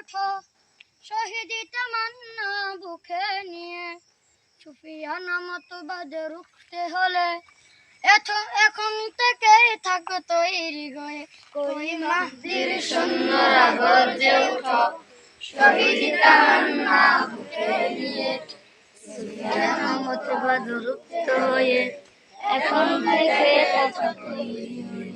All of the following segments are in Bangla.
ওঠো শহীদি তামান্না বুকে নিয়ে। সুফিয়ানা মতবাদ রুখতে হলে এত এখন থেকেই থাকো তৈরি হয়ে। কই মাহদির সৈন্যরা গর্জে ওঠো শহীদি তামান্না বুকে নিয়ে। সুফিয়ানা মতবাদ রুখতে হয়ে এখন থেকে থাকো তৈরি হয়ে।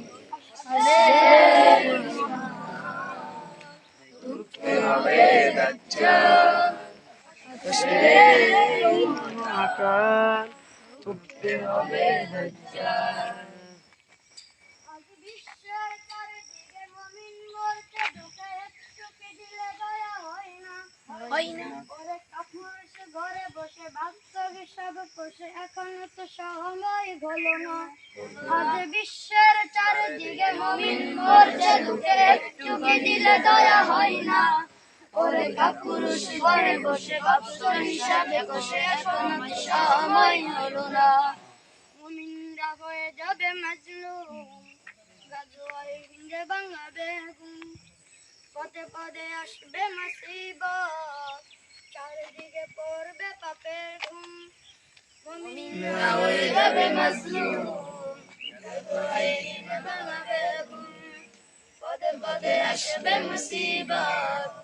ঘরে বসে বাস্তবে সব বসে এখনও তো সময় হলো না আজ বিশ্বের চারিদিকে মুমিন বলতে ঢুকে একটু দিলে দয়া হয় না। ওরে কাপুরুষ, ঘরে বসে বাস্তব হিসাবে বসে এখনও সময় হলো না। মুমিনরা হয়ে যাবে মাজলুম, গাজোয়াই হিন্দে বাংলাবে পদে পদে আসবে মুসিবত চারিদিকে পড়বে পাপের ঘুম। মুমিনরা হয়ে যাবে মাজলুম, গাজোয়াই হিন্দে পদে পদে আসবে মুসিবত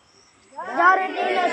যার দিলে